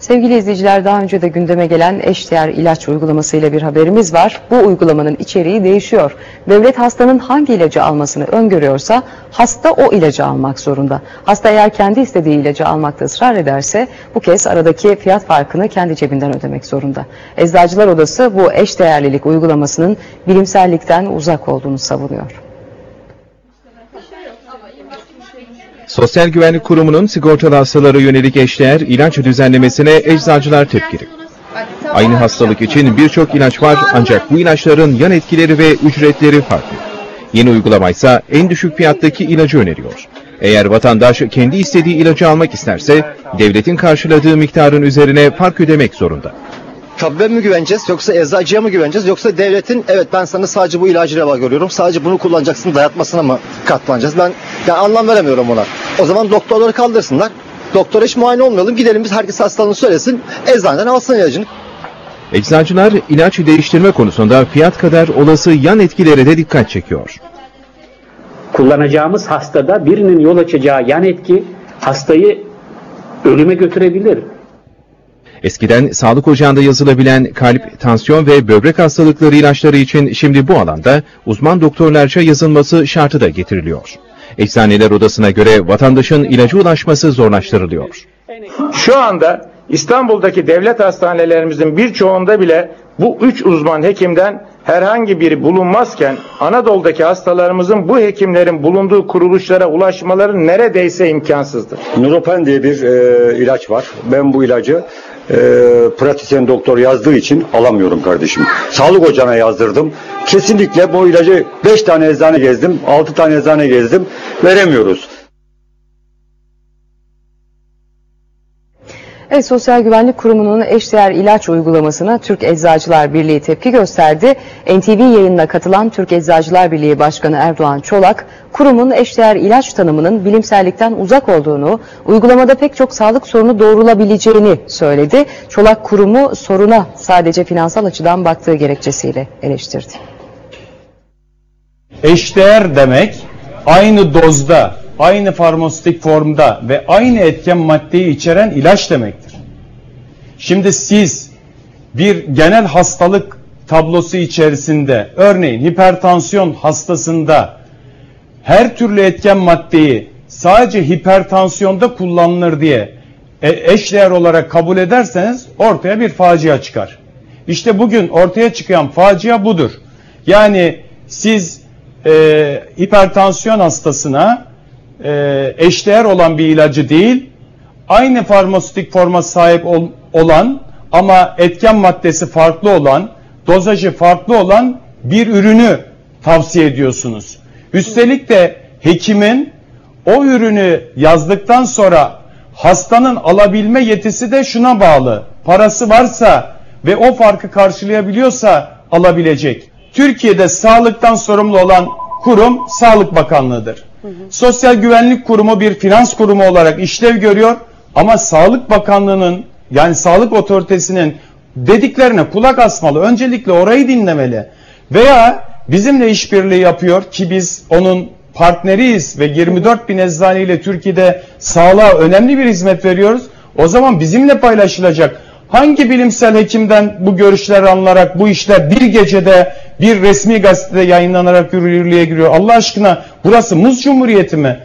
Sevgili izleyiciler daha önce de gündeme gelen eşdeğer ilaç uygulamasıyla bir haberimiz var. Bu uygulamanın içeriği değişiyor. Devlet hastanın hangi ilacı almasını öngörüyorsa hasta o ilacı almak zorunda. Hasta eğer kendi istediği ilacı almakta ısrar ederse bu kez aradaki fiyat farkını kendi cebinden ödemek zorunda. Eczacılar Odası bu eşdeğerlilik uygulamasının bilimsellikten uzak olduğunu savunuyor. Sosyal Güvenlik Kurumu'nun sigortalı hastalara yönelik eşdeğer ilaç düzenlemesine eczacılar tepkili. Aynı hastalık için birçok ilaç var ancak bu ilaçların yan etkileri ve ücretleri farklı. Yeni uygulama ise en düşük fiyattaki ilacı öneriyor. Eğer vatandaş kendi istediği ilacı almak isterse devletin karşıladığı miktarın üzerine fark ödemek zorunda. Tabibe mi güveneceğiz yoksa eczacıya mı güveneceğiz yoksa devletin evet ben sana sadece bu ilacı reva görüyorum sadece bunu kullanacaksın dayatmasına mı katlanacağız ben yani anlam veremiyorum ona. O zaman doktorları kaldırsınlar. Doktora hiç muayene olmayalım gidelim biz herkes hastalığını söylesin eczaneden alsın ilacını. Eczacılar ilaç değiştirme konusunda fiyat kadar olası yan etkilere de dikkat çekiyor. kullanacağımız hastada birinin yol açacağı yan etki hastayı ölüme götürebilir. Eskiden sağlık ocağında yazılabilen kalp, tansiyon ve böbrek hastalıkları ilaçları için şimdi bu alanda uzman doktorlarca yazılması şartı da getiriliyor. Eczaneler Odası'na göre vatandaşın ilaca ulaşması zorlaştırılıyor. Şu anda İstanbul'daki devlet hastanelerimizin birçoğunda bile bu üç uzman hekimden herhangi biri bulunmazken Anadolu'daki hastalarımızın bu hekimlerin bulunduğu kuruluşlara ulaşmaları neredeyse imkansızdır. Nuropen diye bir e, ilaç var. Ben bu ilacı e, pratisyen doktor yazdığı için alamıyorum kardeşim. Sağlık ocağına yazdırdım. Kesinlikle bu ilacı 5 tane eczane gezdim, 6 tane eczane gezdim. Veremiyoruz. Evet, Sosyal Güvenlik Kurumu'nun eşdeğer ilaç uygulamasına Türk Eczacılar Birliği tepki gösterdi. NTV yayınına katılan Türk Eczacılar Birliği Başkanı Erdoğan Çolak, kurumun eşdeğer ilaç tanımının bilimsellikten uzak olduğunu, uygulamada pek çok sağlık sorunu doğrulabileceğini söyledi. Çolak kurumu soruna sadece finansal açıdan baktığı gerekçesiyle eleştirdi. Eşdeğer demek aynı dozda, aynı farmasötik formda ve aynı etken maddeyi içeren ilaç demektir. Şimdi siz bir genel hastalık tablosu içerisinde örneğin hipertansiyon hastasında her türlü etken maddeyi sadece hipertansiyonda kullanılır diye e, eşdeğer olarak kabul ederseniz ortaya bir facia çıkar. İşte bugün ortaya çıkan facia budur. Yani siz e, hipertansiyon hastasına e, eşdeğer olan bir ilacı değil, aynı farmasötik forma sahip ol, olan ama etken maddesi farklı olan, dozajı farklı olan bir ürünü tavsiye ediyorsunuz. Üstelik de hekimin o ürünü yazdıktan sonra hastanın alabilme yetisi de şuna bağlı. Parası varsa ve o farkı karşılayabiliyorsa alabilecek. Türkiye'de sağlıktan sorumlu olan kurum Sağlık Bakanlığı'dır. Sosyal Güvenlik Kurumu bir finans kurumu olarak işlev görüyor ama Sağlık Bakanlığı'nın yani Sağlık Otoritesi'nin dediklerine kulak asmalı. Öncelikle orayı dinlemeli. Veya bizimle işbirliği yapıyor ki biz onun partneriyiz ve 24 bin eczane ile Türkiye'de sağlığa önemli bir hizmet veriyoruz. O zaman bizimle paylaşılacak. Hangi bilimsel hekimden bu görüşler alınarak bu işler bir gecede bir resmi gazetede yayınlanarak yürürlüğe giriyor? Allah aşkına burası muz cumhuriyeti mi?